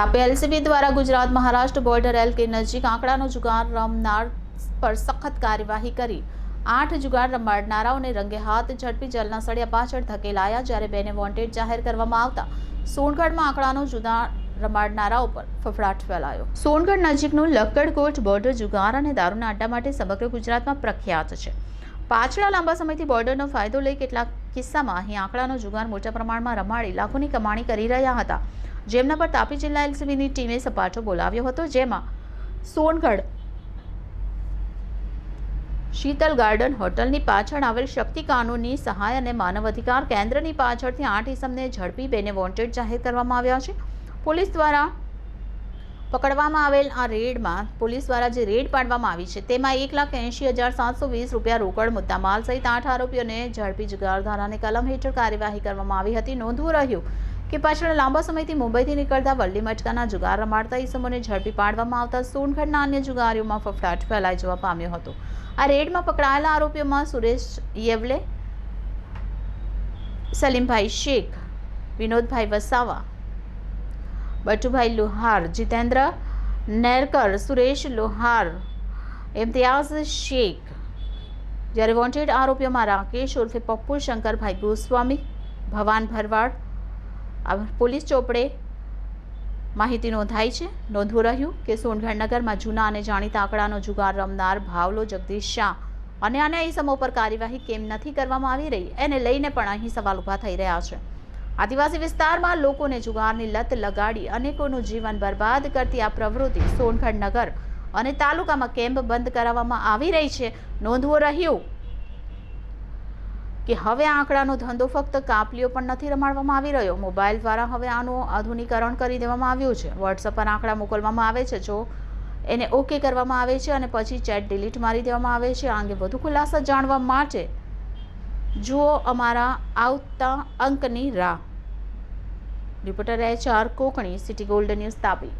Tapi LCB દ્વારા Gujarat Maharashtra border LK નજીક આંકડાનો જુગાર રમનાર પર સખત કાર્યવાહી કરી. આઠ જુગાર રમાડનારાઓને રંગે હાથ ઝડપી જેલના સળિયા પાછળ ધકેલાયા જ્યારે બેને વોન્ટેડ જાહેર કરવામાં આવતા. સોનગઢમાં આંકડાનો જુગાર રમાડનારાઓ પર ફફડાટ ફેલાયો. સોનગઢ નજીકનું લક્કડકોટ બોર્ડર જુગાર અને દારૂના અડ્ડા માટે સમગ્ર ગુજરાતમાં પ્રખ્યાત છે. પાછલા લાંબા સમયથી બોર્ડરનો ફાયદો લઈ કેટલાક કિસ્સામાં અહીં આંકડાનો જુગાર મોટા પ્રમાણમાં રમાડી લાખોની કમાણી કરી રહ્યા હતા. જેમના પર તાપી જિલ્લા એલસીબીની ટીમે સપાટો બોલાવ્યો હતો, જેમાં સોનગઢ શીતલ ગાર્ડન હોટલની પાછળ આવેલ શક્તિ કાનૂની સહાય અને માનવ અધિકાર કેન્દ્રની પાછળથી આઠ ઇસમને ઝડપી બેને વોન્ટેડ જાહેર કરવામાં આવ્યા છે. પોલીસ દ્વારા પકડવામાં આવેલ આ રેડમાં પોલીસ દ્વારા જે રેડ પાડવામાં આવી છે, તેમાં એક લાખ એંશી હજાર સાતસો વીસ રૂપિયા રોકડ, મુદ્દામાલ સહિત આઠ આરોપીઓને ઝડપી જુગાર ધારાની કલમ હેઠળ કાર્યવાહી કરવામાં આવી હતી. નોંધવું રહ્યું કે પાછળ લાંબા સમયથી મુંબઈથી નીકળતા વલ્લી મટકાના જુગાર રમાડતા ઈસમોને ઝડપી પાડવામાં આવતા સોનગઢના અન્ય જુગારીઓમાં ફફડાટ ફેલાઈ જવા પામ્યો હતો. આ રેડમાં પકડાયેલા આરોપીઓમાં સુરેશ યેવલે, સલીમભાઈ શેખ, વિનોદભાઈ વસાવા, બટુભાઈ લુહાર, જીતેન્દ્ર નેરકર, સુરેશ લોહાર ઇમ્તિયાઝ શેખ, જ્યારે વોન્ટેડ આરોપીઓમાં રાકેશ ઉર્ફે પપ્પુ શંકરભાઈ ગોસ્વામી, ભવાન ભરવાડ પોલીસ ચોપડે માહિતી નોંધાઈ છે. નોંધવું રહ્યું કે સોનગઢનગરમાં જૂના અને જાણીતા આંકડાનો જુગાર રમનાર ભાવલો જગદીશ શાહ અને અન્ય ઇસમો પર કાર્યવાહી કેમ નથી કરવામાં આવી રહી એને લઈને પણ અહીં સવાલ ઊભા થઈ રહ્યા છે. આદિવાસી વિસ્તારમાં લોકોને જુગારની લત લગાડી અનેકોનું જીવન બરબાદ કરતી આ પ્રવૃત્તિ સોનગઢ નગર અને તાલુકામાં કેમ્પ બંધ કરાવવામાં આવી રહી છે. નોંધવું રહ્યું કે હવે આંકડાનો ધંધો ફક્ત કાપલીઓ પણ નથી રમાડવામાં આવી રહ્યો. મોબાઈલ દ્વારા હવે આનું આધુનિકરણ કરી દેવામાં આવ્યું છે. વોટ્સઅપ પર આંકડા મોકલવામાં આવે છે. જો એને ઓકે કરવામાં આવે છે અને પછી ચેટ ડિલીટ મારી દેવામાં આવે છે. આ અંગે વધુ ખુલાસા જાણવા માટે જુઓ અમારા આવતા અંકની રાહ. Reporter H R Kokani, city gold news Tapi.